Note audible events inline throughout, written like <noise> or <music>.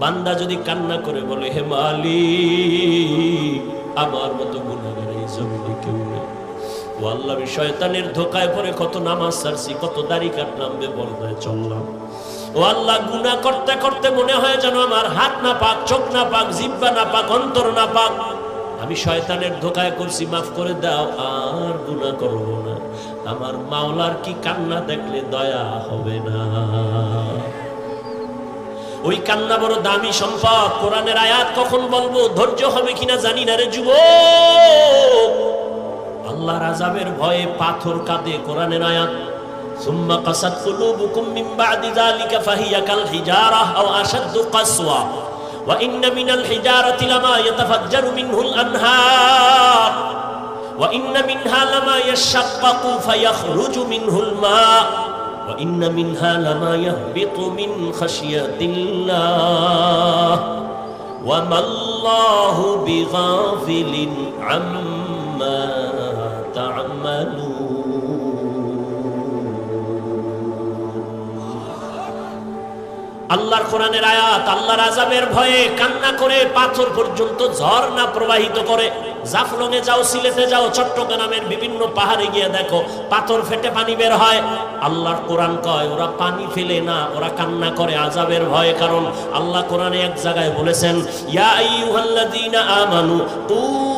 বান্দা যদি কান্না করে বলে, হে মালি আমার মতো গুণাগার এই জমিনে কেউ ও আল্লাহ, আমি শয়তানের ধোকায় পরে কত নামাজ সারছি, কত দাড়ি কাটলাম বে বলদায় চললাম। ও আল্লাহ, গুনাহ করতে করতে মনে হয় যেন আমার হাত না পাক, চোখ না পাক, জিব্বা না পাক, অন্তর না পাক। আমি শয়তানের ধোকায় করছি, মাফ করে দাও, আর গুনাহ করব না। আমার মাওলার কি কান্না দেখলে দয়া হবে না। ওই কান্না বড় দামি সম্পদ কোরআনের আয়াত কখন বলবো ধৈর্য হবে কিনা জানি না রে যুব আল্লাহর আজাবের ভয়ে পাথর কাঁদে কোরআনের আয়াত ثم قست قلوبكم من بعد ذلك فهي كالحجارة أو أشد قسوة وإن من الحجارة لما يتفجر منه الأنهار وإن منها لما يشقق فيخرج منه الماء وإن منها لما يهبط من خشية الله. وما الله بغافل عما আল্লাহর কোরআনের আয়াত, আল্লাহর আজাবের ভয়ে কান্না করে পাথর পর্যন্ত ঝর্ণা প্রবাহিত করে। জাফলংয়ে যাও, সিলেটে যাও, চট্টগ্রামের বিভিন্ন পাহাড়ে গিয়ে দেখো পাথর ফেটে পানি বের হয়। আল্লাহর কোরআন কয়, ওরা পানি ফেলে না, ওরা কান্না করে আজাবের ভয়ে। কারণ আল্লাহ কোরআনে এক জায়গায় বলেছেন, ইয়া আইয়ুহাল্লাযীনা আমানু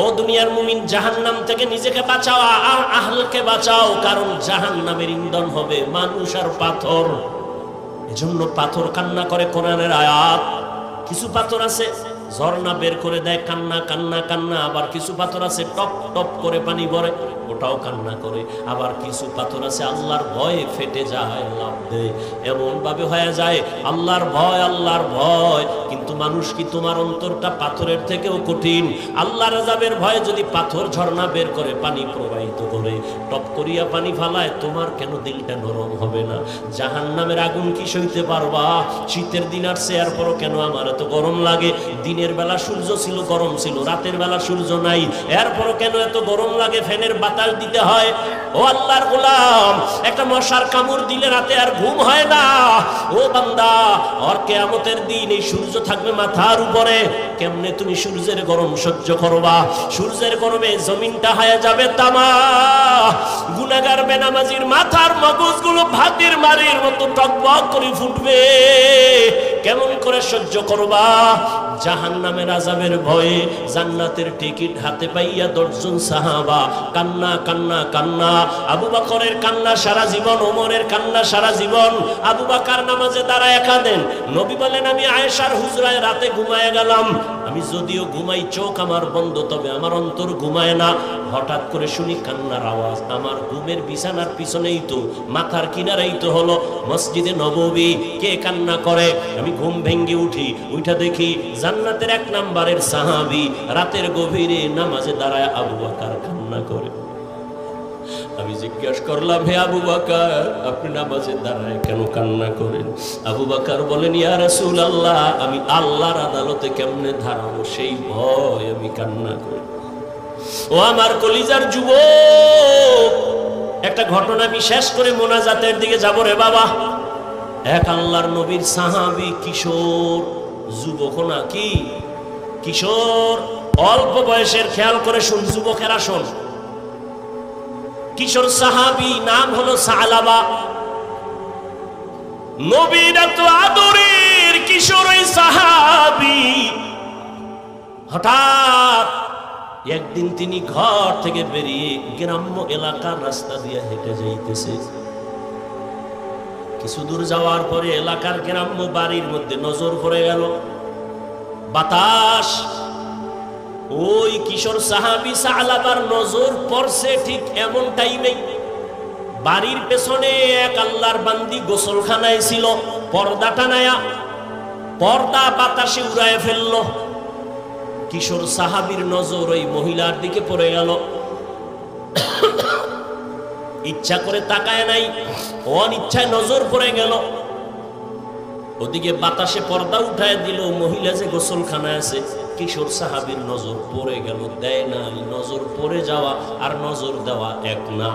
ও দুনিয়ার মুমিন, জাহান্নাম থেকে নিজেকে বাঁচাও আর আহলকে বাঁচাও, কারণ জাহান্নামের ইন্ধন হবে মানুষ আর পাথর। এজন্য পাথর কান্না করে কোরআনের আয়াত। কিছু পাথর আছে, ঝর্ণা বের করে দেয়, কান্না কান্না কান্না। আবার কিছু পাথর আছে, টপ টপ করে পানি ভরে, ওটাও কান্না করে। আবার কিছু পাথর আছে, আল্লাহর ভয়ে ফেটে যায়, লাভ দেয়। এমন ভাবে হয়ে যায়, আল্লাহর ভয় আল্লাহর ভয়। কিন্তু মানুষ কি তোমার অন্তরটা পাথরের থেকেও কঠিন? আল্লাহ রাজাবের ভয়ে যদি পাথর ঝর্ণা বের করে, পানি প্রবাহিত করে, টপ করিয়া পানি ফালায়, তোমার কেন দিলটা নরম হবে না? জাহান নামের আগুন কি সইতে পারবা? শীতের দিন আসছে এরপরও কেন আমার এত গরম লাগে? দিনের বেলা সূর্য ছিল, গরম ছিল, রাতের বেলা সূর্য নাই। এরপরও কেন এত গরম লাগে? ফ্যানের বাতাস দিতে হয়। ও আল্লাহর গোলাম, একটা মশার কামড় দিলে রাতে আর ঘুম হয় না। ও বান্দা আর কেয়ামতের দিন এই সূর্য থাকবে মাথার উপরে। কেমনে তুমি সূর্যের গরম সহ্য করবা? সূর্যের গরমে জমিনটা হায়া যাবে তামা। গুনাগার বেনামাজির মাথার মগজগুলো ভাতির মারির মতো টকবক করে ফুটবে। কেমন করে সহ্য করবা? জাহান নামের আজাবের ভয়ে জান্নাতের টিকিট হাতে পাইয়া দশজন সাহাবা কান্না কান্না কান্না। আবু বকরের কান্না সারা জীবন, ওমরের কান্না সারা জীবন। আবু বাকার নামাজে দাঁড়ায় কাঁদেন। নবী বলেন, আমি আয়েশার হুজরায় রাতে ঘুমায় গেলাম। আমি যদিও ঘুমাই, চোখ আমার বন্ধ, তবে আমার অন্তর ঘুমায় না। হঠাৎ করে শুনি কান্নার আওয়াজ। আমার ঘুমের বিছানার পিছনেই তো, মাথার কিনারেই তো হলো মসজিদে নববী। কে কান্না করে? আমি ঘুম ভেঙ্গে উঠি। উঠা দেখি জান্নাতের এক নাম্বারের সাহাবি রাতের গভীরে নামাজে দাঁড়ায় আবু বাকার কান্না করে। আমি জিজ্ঞাসা করলাম, হে আবু বাকার, আপনি নামাজে দাঁড়ায় কেন কান্না করেন? আবু বাকার বলেন, ইয়া রাসূল আল্লাহ আমি আল্লাহর আদালতে কেমনে দাঁড়াবো? সেই ভয় আমি কান্না করি। ও আমার কলিজার যুব একটা ঘটনা আমি শেষ করে মোনাজাতের দিকে যাব রে বাবা। এক আল্লাহর নবীর সাহাবি কিশোর যুবক না কি কিশোর, অল্প বয়সের খেয়াল করে শুন, যুবকেরা শোন কিশোর সাহাবি নাম হলো সালাবা। নবীর এত আদরের কিশোর সাহাবি। হঠাৎ একদিন তিনি ঘর থেকে বেরিয়ে গ্রাম্য এলাকার রাস্তা দিয়ে হেঁটে যাইতেছে। কিছু দূর যাওয়ার পরে এলাকার গ্রাম্য বাড়ির মধ্যে নজর পড়ে গেল। বাতাস। ওই কিশোর সাহাবি সাহালাবার নজর পড়ছে ঠিক এমন টাইমে। বাড়ির পেছনে এক আল্লাহর বান্দি গোসলখানায় ছিল, পর্দা টানায়া। পর্দা বাতাসে উড়ায় ফেলল। কিশোর সাহাবীর নজর ওই মহিলার দিকে পড়ে গেল। ইচ্ছা করে তাকায় নাই, অনিচ্ছায় নজর পড়ে গেল। ওদিকে বাতাসে পর্দা উঠায় দিল, মহিলা যে গোসলখানায় আছে, কিশোর সাহাবীর নজর পড়ে গেল, দেয় নাই। নজর পড়ে যাওয়া আর নজর দেওয়া এক না।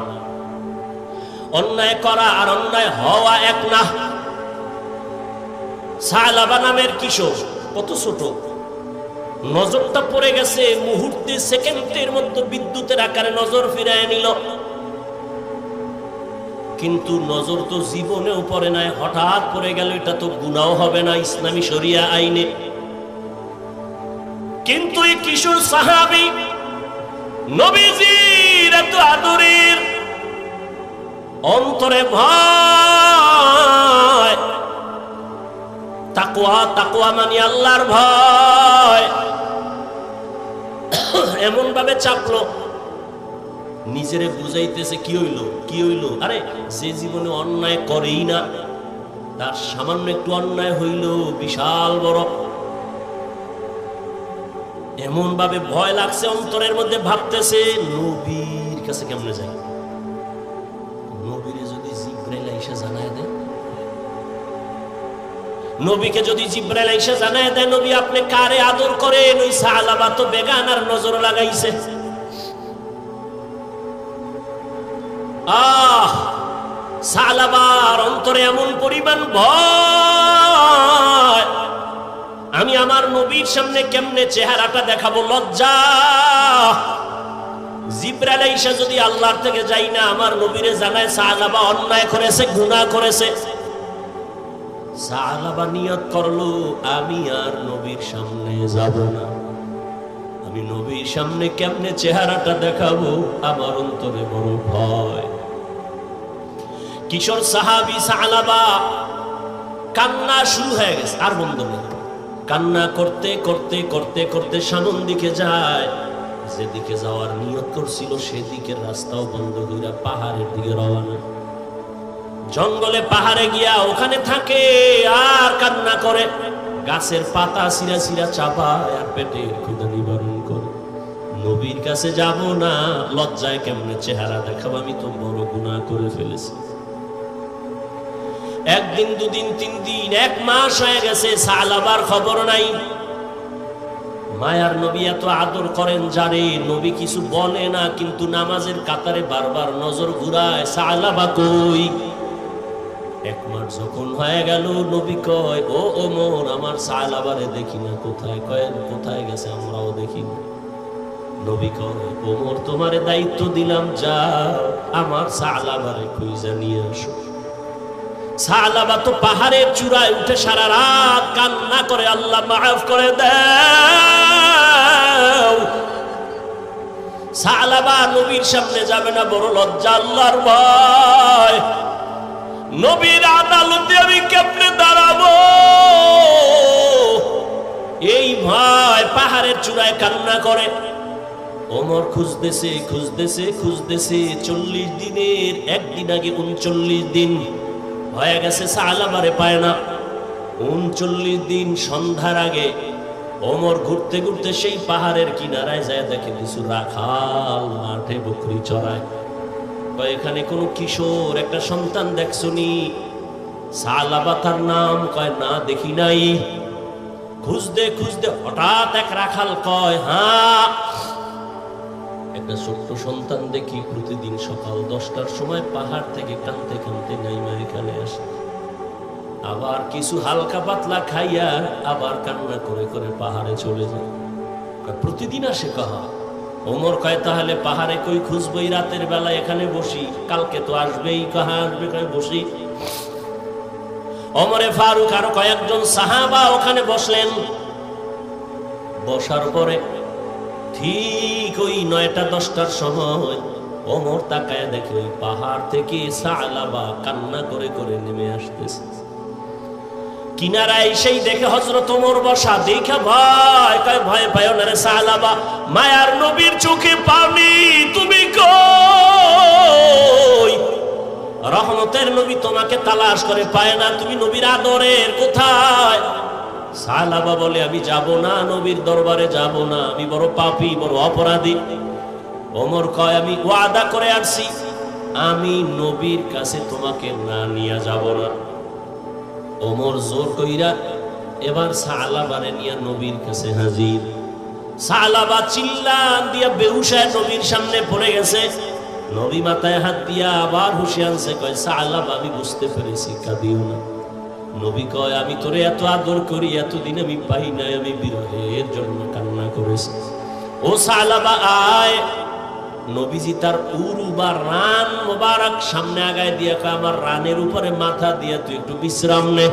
অন্যায় করা আর অন্যায় হওয়া এক না। সালাবা নামের কিশোর, কত ছোট। নজরটা পড়ে গেছে, মুহূর্তে সেকেন্ডের মধ্যে বিদ্যুতের আকারে নজর ফিরায় নিল। কিন্তু নজর তো জীবনেও পড়ে নাই। হঠাৎ পড়ে গেল, এটা তো গুনাও হবে না, ইসলামী শরিয়া আইনে। কিন্তু এই কিশোর সাহাবি, নবীজির এত আদরের অন্তরে ভয়। তাকুয়া তাকুয়া মানি আল্লাহর ভয়। <coughs> এমন ভাবে চাপলো। নিজেরে বুঝাইতেছে, কি হইল? কি হইল? আরে যে জীবনে অন্যায় করেই না। তার সামান্য একটু অন্যায় হইল, বিশাল বড়। এমন ভাবে ভয় লাগছে, অন্তরের মধ্যে ভাবতেছে, নবীর কাছে কেমনে যাই? নবীরে যদি জিব্রাইল এসে জানায় দেয়? নবীকে যদি জিব্রাইল এসে জানায় দেয়, নবী, আপনি কারে আদর করেন? ওই সাহালাবা তো বেগানার নজর লাগাইছে। আহ সালাবার অন্তরে এমন পরিমাণ ভয়। আমি আমার নবীর সামনে কেমনে চেহারাটা দেখাবো? লজ্জা। জিব্রাইল যদি আল্লাহর থেকে যাই না, আমার নবীরে জানায় সালাবা অন্যায় করেছে, গুনাহ করেছে। সালাবা নিয়ত করল, আমি আর নবীর সামনে যাব না। আমি নবীর সামনে কেমনে চেহারাটা দেখাবো? আমার অন্তরে বড় ভয়। কিশোর সাহাবি সালাবা, কান্না শুরু হয়ে গেছে, আর বন্ধ নেই। কান্না করতে করতে করতে করতে সামন দিকে যায়, যেদিকে যাওয়ার নিয়ত করছিল সেদিকে রাস্তাও বন্ধ হইয়া পাহাড়ের দিকে রওনা। জঙ্গলে পাহাড়ে গিয়া ওখানে থাকে, আর কান্না করে। গাছের পাতা সিরা সিরা চাপায়, আর পেটে ক্ষুদা নিবারণ করে। নবীর কাছে যাব না, লজ্জায় কেমনে চেহারা দেখাবো? আমি তো বড় গুনাহ করে ফেলেছি। একদিন, দুদিন, তিন দিন, এক মাস হয়ে গেছে সালাবার খবর নাই। মায়ার নবী এত আদর করেন জানে নবী কিছু বলে না, কিন্তু নামাজের কাতারে বারবার নজর ঘুরায় সালাবা কই? এক মাস যখন হয়ে গেল, নবী কয়, ও ওমর, আমার সালাবারে দেখি না, কোথায় কয় কোথায় গেছে, আমরাও দেখি না। নবী কয়, ওমর, তোমারে দায়িত্ব দিলাম যা আমার সালাবারে খুঁজা নিয়ে আসো। সালাবা তো পাহাড়ের চূড়ায় উঠে সারা রাত কান্না করে, আল্লাহ মাফ করে দাও। সালাবা নবীর সামনে যাবে না, বড় লজ্জা, আল্লাহর ভয়। নবীর আদালতে আমি কেমনে দাঁড়াবো? এই ভয় পাহাড়ের চূড়ায় কান্না করে। ওমর খুঁজতেছে খুঁজতেছে খুঁজতেছে, চল্লিশ দিনের, একদিন আগে উনচল্লিশ দিন। হয়ে গেছে সালামারে পায় না। উনচল্লিশ দিন সন্ধ্যার আগে ওমর ঘুরতে ঘুরতে সেই পাহাড়ের কিনারায় যায়, দেখে কিছু রাখাল মাঠে বকরি চড়ায়। এখানে কোনো কিশোর, একটা সন্তান দেখছনি? সালাবা তার নাম কয়, না, দেখি নাই। খুঁজতে খুঁজতে হঠাৎ এক রাখাল কয় হ্যাঁ একটা ছোট্ট সন্তান দেখি প্রতিদিন সকাল দশটার সময় পাহাড় থেকে কানতে কানতে নাইমা এখানে আসে। আবার কিছু হালকা পাতলা খাইয়া আবার কান্না করে করে পাহাড়ে চলে যায়। প্রতিদিন আসে কাহা? ওমর কয়, তাহলে পাহাড়ে কই খুঁজবই? রাতের বেলা এখানে বসি। কালকে তো আসবেই কাহা, আসবে কয়, বসি। অমরে ফারুক আরও কয়েকজন সাহাবা ওখানে বসলেন। বসার পরে ঠিক ওই নয়টা দশটার সময় ওমর তাকায় দেখে ওই পাহাড় থেকে সালাবা কান্না করে করে নেমে আসতেছে। কিনারায় সেই দেখে হজরত ওমর বসা, দেখে ভয়, কয়, ভয় পায় না রে সালাবা মায়ার নবীর চোখে পানি, তুমি কই? রহমতের নবী তোমাকে তালাশ করে, পায় না, তুমি নবীর আদরের কোথায়? সালাবা বলে, আমি যাব না, নবীর দরবারে যাব না। আমি বড় পাপী, বড় অপরাধী। ওমর কয়, আমি ওয়াদা করে আসছি আমি নবীর কাছে তোমাকে না নিয়ে যাব না। ওমর জোর কইরা এবার সালাবারে নিয়ে নবীর কাছে হাজির। সালাবা চিল্লান দিয়া বেহুশায় নবীর সামনে পড়ে গেছে। নবী মাথায় হাত দিয়া আবার হুশে আনছে, কয়, সালাব, আমি বুঝতে পেরেছি, কাঁদিও না। নবী কয়, আমি তোরে এত আদর করি, এতদিন আমি পাই নাই, আমি বিরহের জন্য কান্না করেছি। ও সালাবা আয়। নবীজি তার উরু বা রান মোবারক সামনে আগায় দিয়ে কয়, আমার রানের উপরে মাথা দিয়ে তুই একটু বিশ্রাম নে।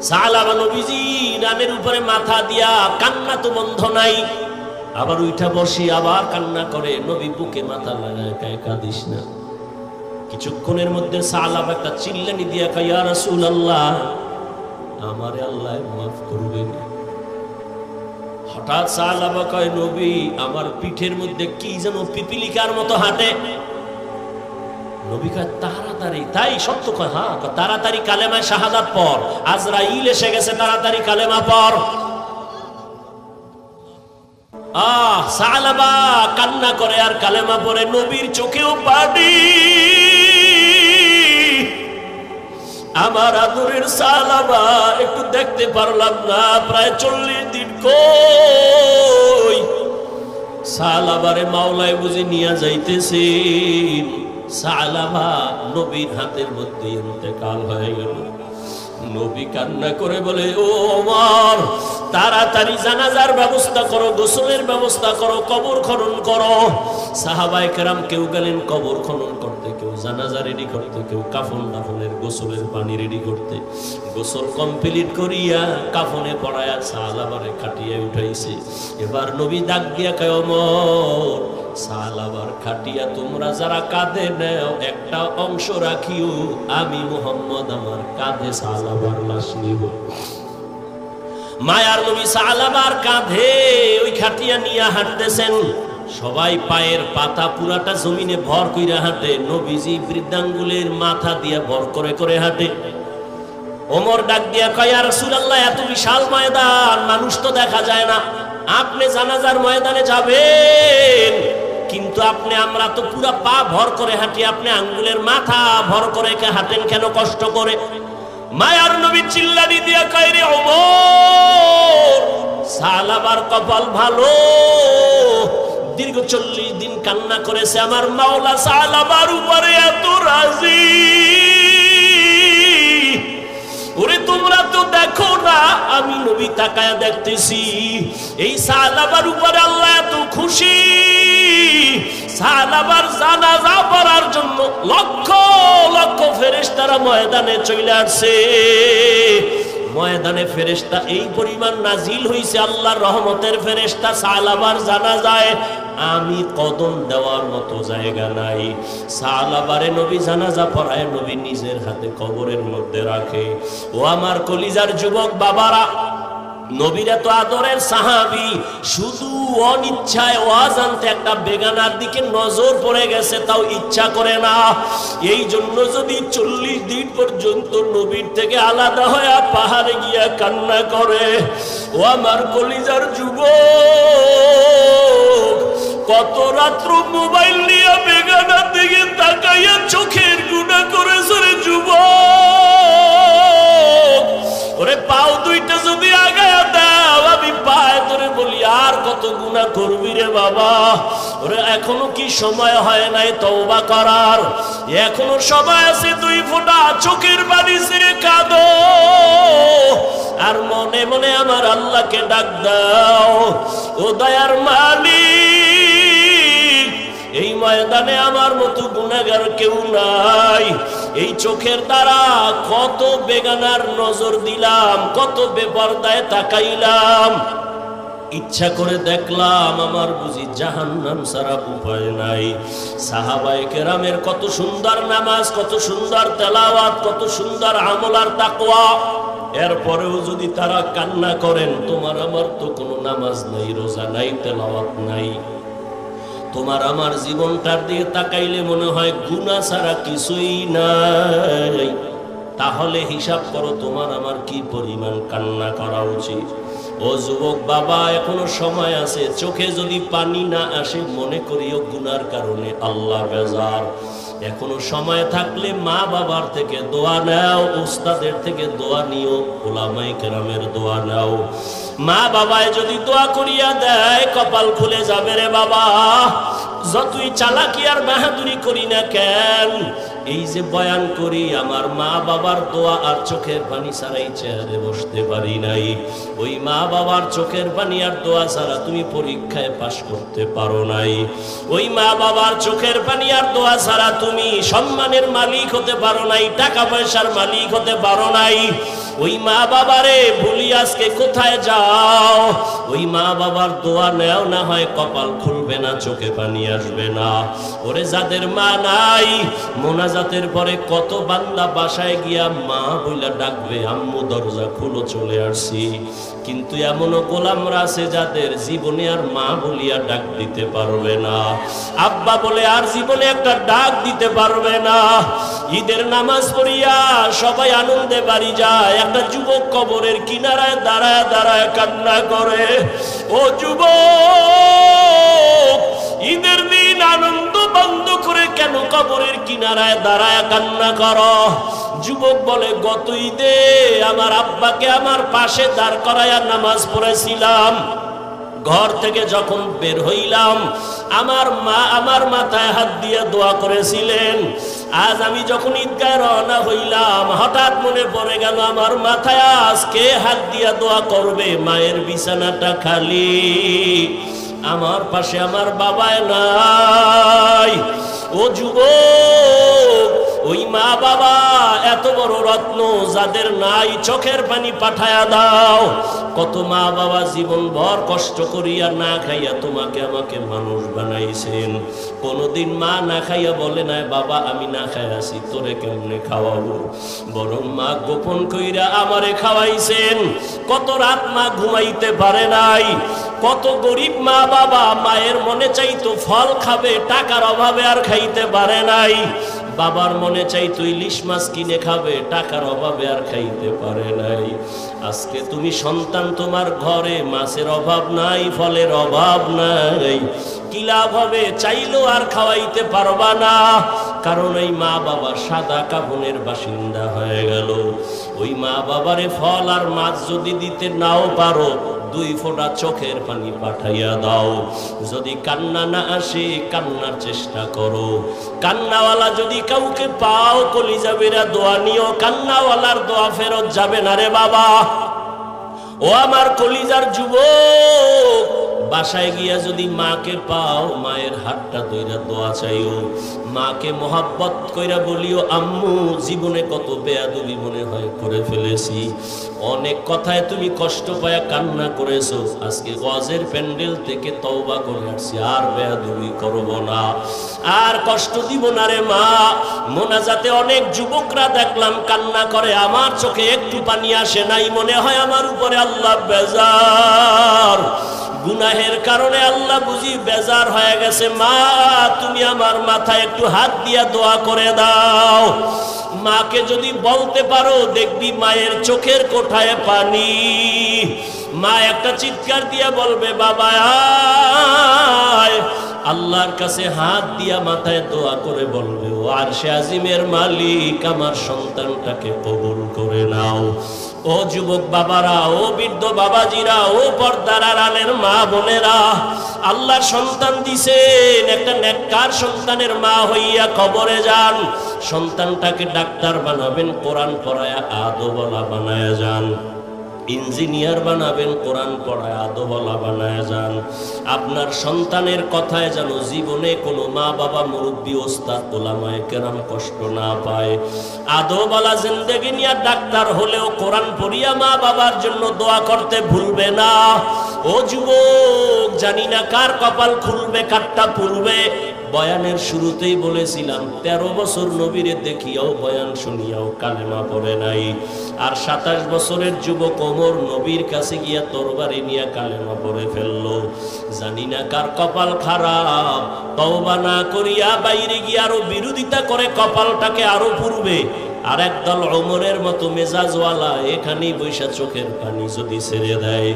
সালাবা নবীজি, রানের উপরে মাথা দিয়া কান্না তো বন্ধ নাই। আবার উঠা বসি, আবার কান্না করে, নবী বুকে মাথা লাগায় কাঁদিস না। কিছুক্ষণের মধ্যে সালাব একটা চিল্লানি দিয়া কয় ইয়া রাসূলুল্লাহ, আমারে আল্লাহ মাফ করবেন। হঠাৎ সালাবা কয়, নবী, আমার পিঠের মধ্যে কি যেন পিপিলিকার মতো হাঁটে। নবী কয়, তাড়াতাড়ি। তাই সত্য কয় হ্যাঁ তাড়াতাড়ি কালেমা শাহাদাত পর আজরাইল এসে গেছে তাড়াতাড়ি কালেমা পর আহ, সালাবা কান্না করে আর কালেমা পরে নবীর চোখেও পানি। আমার আদরের সালাবা একটু দেখতে পারলাম না, প্রায় চল্লিশ দিন কই? সালাবারে মাওলায় বুঝি নিয়ে যাইতেছেন সালাবা নবীর হাতের মধ্যে ইন্তেকাল হয়ে গেল। নবী কান্না করে বলে, ও আমার তাড়াতাড়ি জানাজার ব্যবস্থা করো, গোসলের ব্যবস্থা করো, কবর খনন করো। সাহাবাই কেরাম কেউ গেলেন কবর খনন করতে, কেউ জানাজা রেডি করতে, কেউ কাফন দাফনের গোসলের পানি রেডি করতে। গোসল কমপ্লিট করিয়া কাফনে পড়ায়া সাহাবারে খাটিয়ে উঠাইছে। এবার নবী ডাক দিয়া কয় খাটিয়া তোমরা যারা কাঁধে নেও একটা অংশ রাখিও, আমি মোহাম্মদ আমার কাঁধে লাশ নিব। মায়ার নবী সালাবার কাঁধে ওই খাটিয়া নিয়ে হাঁটতেছেন। সবাই পায়ের পাতা পুরাটা জমিনে ভর কইরা হাঁটে, নবীজি বৃদ্ধাঙ্গুলের মাথা দিয়ে ভর করে করে হাঁটে। ওমর ডাক দিয়া কয় আর রাসূলুল্লাহ, এত বিশাল ময়দান, মানুষ তো দেখা যায় না। আপনি জানাজার ময়দানে যাবেন। কিন্তু আপনি, আমরা তো পুরা পা ভর করে হাঁটি, আপনি আঙ্গুলের মাথা ভর করে হাঁটেন কেন, কষ্ট করে? মায়ার নবী চিল্লানি দিয়া কাইরে ওমর সালাবার কপাল ভালো। দীর্ঘ চল্লিশ দিন কান্না করেছে, আমার মাওলা সালাবার উপরে এত রাজি। তোমরা তো দেখো না, আমি নবী তাকায়া দেখতেছি। এই সালাবার উপরে আল্লাহ এত খুশি। সালাবার জানাজা পড়ার জন্য লক্ষ লক্ষ ফেরেশতারা ময়দানে চলে আসছে। ময়দানে ফেরেশতা এই পরিমাণ নাজিল হইছে আল্লাহর রহমতের ফেরেশতা, সালাবার জানা যায় আমি কদম দেওয়ার মতো জায়গা নাই। সালাবারে নবী জানাজা পড়ায় নবী নিজের হাতে কবরের মধ্যে রাখে। ও আমার কলিজার যুবক বাবারা নবীর এত আদরের সাহাবি, শুধু অনিচ্ছায় অজান্তে একটা বেগানার দিকে নজর পড়ে গেছে, তাও ইচ্ছা করে না। এই জন্য যদি চল্লিশ দিন পর্যন্ত নবীর থেকে আলাদা হয়ে পাহাড়ে গিয়া কান্না করে, ও আমার কলিজার যুবক, কত রাত্র মোবাইল নিয়ে বেগানার দিকে তাকাইয়া চোখের গুণা করেছে রে যুবক। ওরে পাও দুইটা কত গুণা করবি রে বাবা? ওরে, এখনও কি সময় হয় নাই তওবা করার? এখনও সময় আছে দুই ফোঁটা চোখের বাড়ি ছেড়ে কাঁদো। আর মনে মনে আমার আল্লাহকে ডাক দাও, ও দয়ার মালিক। এই ময়দানে আমার মতো গুণাগার কেউ নাই। এই চোখের দ্বারা কত বেগানার নজর দিলাম, কত বেপরদায় তাকাইলাম। ইচ্ছা করে দেখলাম, আমার বুঝি জাহান্নাম সারা উপায় নাই। সাহাবায়ে কেরামের কত সুন্দর নামাজ, কত সুন্দর তেলাওয়াত, কত সুন্দর আমলার তাকওয়া। এরপরেও যদি তারা কান্না করেন, তোমার আমার তো কোনো নামাজ নাই, রোজা নাই, তেলাওয়াত নাই। তোমার আমার জীবনটার দিকে তাকাইলে মনে হয় গুণা ছাড়া কিছুই নাই। তাহলে হিসাব করো, তোমার আমার কি পরিমাণ কান্না করা উচিত? ও যুবক, বাবা, এখনও সময় আছে। চোখে যদি পানি না আসে, মনে করিও গুনার কারণে আল্লাহ বেজার। এখনও সময় থাকলে মা বাবার থেকে দোয়া নাও, উস্তাদের থেকে দোয়া নিও ওলামাই কেরামের দোয়া নাও। মা বাবায় যদি দোয়া করিয়া দেয়, কপাল খুলে যাবে রে বাবা। যতই চালাকি আর বাহাদুরি করি না কেন এই যে বয়ান করি, আমার মা বাবার দোয়া আর চোখের পানি ছাড়াই চেয়ারে বসতে পারি নাই। ওই মা বাবার চোখের পানি আর দোয়া ছাড়া তুমি পরীক্ষায় পাশ করতে পারো নাই। ওই মা বাবার চোখের পানি আর দোয়া ছাড়া তুমি সম্মানের মালিক হতে পারো নাই, টাকা পয়সার মালিক হতে পারো নাই। ওই মা বাবারে ভুলি আজকে কোথায় যাও? ওই মা বাবার দোয়া নেও না হয়, কপাল খুলবে না, চোখে পানি আসবে না। ওরে যাদের মা নাই মোনাজাতের পরে কত বান্দা বাসায় গিয়া মা বইলা ডাকবে, আম্মু, দরজা খুলো, চলে আসছি। কিন্তু এমনও গোলামরা আছে যাদের জীবনে আর মা বলিয়া ডাক দিতে পারবে না। আব্বা বলে, আর জীবনে একটা ডাক দিতে পারবে না। ঈদের নামাজ পড়িয়া সবাই আনন্দে বাড়ি যায়। একটা যুবক কবরের কিনারায় দাঁড়ায় দাঁড়ায় কান্না করে, ও যুবক ঈদের দিন আনন্দ বন্ধ করে কেন কবরের কিনারায় দাঁড়ায় কান্না কর? যুবক বলে, গত ঈদে আমার আব্বাকে আমার পাশে দাঁড় করাইয়া নামাজ পড়েছিলাম। ঘর থেকে যখন বের হইলাম, আমার মা আমার মাথায় হাত দিয়ে দোয়া করেছিলেন। আজ আমি যখন ঈদগায় রওনা হইলাম, হঠাৎ মনে পড়ে গেল, আমার মাথায় আজকে হাত দিয়া দোয়া করবে মায়ের বিছানাটা খালি। আমার পাশে আমার বাবায় নাই। ও যুবক ওই মা বাবা এত বড় রত্ন যাদের নাই চোখের পানি পাঠায়া দাও। কত মা বাবা জীবন ভর কষ্ট করিয়া না খাইয়া তোমাকে আমাকে মানুষ বানাইছেন। কোনদিন মা না খাইয়া বলে নাই, বাবা, আমি না খাই আসি তোরে কেমনে খাওয়াবো? বরং মা গোপন কইরা আমারে খাওয়াইছেন। কত রাত মা ঘুমাইতে পারে নাই। কত গরিব মা বাবা মায়ের মনে চাইতো ফল খাবে, টাকার অভাবে আর খাইতে পারে নাই। বাবার মনে চাই তুই ইলিশ মাছ কিনে খাবে, টাকার অভাবে আর খাইতে পারে নাই। আজকে তুমি সন্তান তোমার ঘরে, মাছের অভাব নাই, ফলের অভাব নাই। কি লাভ হবে? চাইলেও আর খাওয়াইতে পারবা না। কারণ এই মা বাবা সাদা কাবনের বাসিন্দা হয়ে গেল। ওই মা বাবারে ফল আর মাছ যদি দিতে নাও পারো দুই ফোঁটা চোখের পানি পাঠাইয়া দাও। যদি কান্না না আসে, কান্নার চেষ্টা করো। কান্নাওয়ালা যদি কাউকে পাও, কলিজাবেরা দোয়া নিও। কান্নাওয়ালার দোয়া ফেরত যাবে না রে বাবা। ও আমার কলিজার যুবক বাসায় গিয়া যদি মাকে পাও, মায়ের হাতটা দইরা দোয়া চাইও। মাকে মোহাব্বত কইরা বলিও, আম্মু, জীবনে কত বেয়াদবি মনে হয় করে ফেলেছি। অনেক কথায় তুমি কষ্ট পায়া কান্না করেছ। আজকে গজের প্যান্ডেল থেকে তওবা করে আসছি, আর বেয়াদবি করব না। আর কষ্ট দিব না রে মা। মোনাজাতে অনেক যুবকরা দেখলাম কান্না করে, আমার চোখে একটু পানি আসে নাই, মনে হয় আমার উপরে আল্লাহ বেজার। গুনাহের কারণে আল্লাহ বুঝি বেজার হয়ে গেছে। মা, তুমি আমার মাথায় একটু হাত দিয়া দোয়া করে দাও। মাকে যদি বলতে পারো, দেখবি মায়ের চোখের কোঠায় পানি। মা একটা চিৎকার দিয়া বলবে, বাবা আল্লাহর কাছে হাত দিয়া মাথায় দোয়া করে বলবে, ও আর সে আজিমের মালিক, আমার সন্তানটাকে কবুল করে নাও। ও যুবক বাবারা, ও বৃদ্ধ বাবাজিরা, ও পর্দার আড়ালের মা বোনেরা, আল্লাহর সন্তান দিছেন, একটা নেককার সন্তানের মা হইয়া খবরে যান। সন্তানটাকে ডাক্তার বানাবেন, কোরআন পড়ায়া আদোবলা বানায় যান। ইঞ্জিনিয়ার বানাবেন, কোরআন পড়ায় আদোবলা বানায় যান। আপনার সন্তানের কথায় যেন জীবনে কোনো মা বাবা মুরব্বী, ওস্তাদ, ওলামায় কেরাম কষ্ট না পায়। আদোবলা জিন্দেগি নিয়ে ডাক্তার হলেও কোরআন পড়িয়া মা বাবার জন্য দোয়া করতে ভুলবে না। ও যুবক, জানি না কার কপাল খুলবে, কারটা পুরবে বয়ানের শুরুতেই বলেছিলাম, তেরো বছর নবীরে দেখিয়াও বয়ান শুনিয়াও কালেমা পড়ে নাই। আর সাতাশ বছরের যুবক ওমর নবীর কাছে গিয়া তরবারি নিয়ে কালেমা পড়ে ফেলল। জানি না কার কপাল খারাপ, তওবা না করিয়া বাইরে গিয়ে আরও বিরোধিতা করে কপালটাকে আরও পূর্বে। আর একদল অমরের মতো মেজাজওয়ালা এখানেই বৈশা চোখের পানি যদি ছেড়ে দেয়।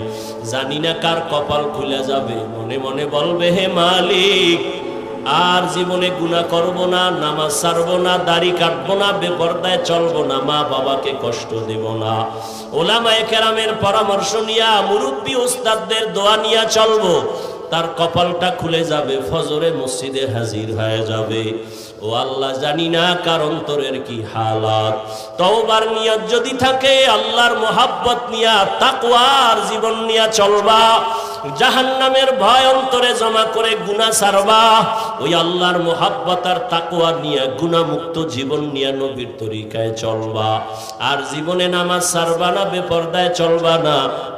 জানি না কার কপাল খুলে যাবে, মনে মনে বলবে, হে মালিক আর জীবনে গুণা করব না, নামাজ ছাড়ব না, দাড়ি কাটব না, বেপরদায় চলব না, মা বাবাকে কষ্ট দেব না। ওলামায়ে কেরামের পরামর্শ নিয়া মুরব্বী ওস্তাদদের দোয়া নিয়া চলবো। তার কপালটা খুলে যাবে, ফজরে মসজিদে হাজির হয়ে যাবে। ও আল্লাহ, জানি না কার অন্তরের কি হালাত। তওবার নিয়ত যদি থাকে, আল্লাহর মোহাব্বত নিয়া, তাকওয়ার জীবন নিয়া চলবা। জাহান্নামের ভয় অন্তরে জমা করে গুনাহ সারবা। ওই আল্লাহর মোহাব্বত আর তাকওয়া নিয়ে গুণামুক্ত জীবন নিয়ে নবীর তরিকায় চলবা। আর জীবনে নামাজ সারবা না, বেপর্দায় চলবা না।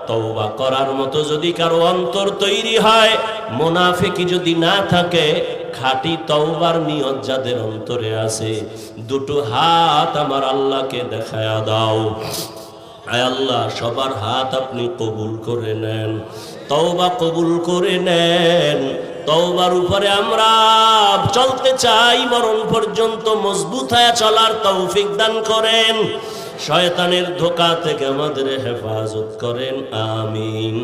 তওবা করার মতো যদি কারও অন্তর তৈরি হয় মোনাফিকি যদি না থাকে, খাঁটি তওবার নিয়ত যাদের অন্তরে আছে, দুটো হাত আমার আল্লাহকে দেখায়া দাও। আয় আল্লাহ, সবার হাত আপনি কবুল করে নেন, তওবা কবুল করে নেন। তওবার উপরে আমরা চলতে চাই, মরণ পর্যন্ত মজবুত হয়ে চলার তৌফিক দান করেন। শয়তানের ধোকা থেকে আমাদের হেফাজত করেন আমিন।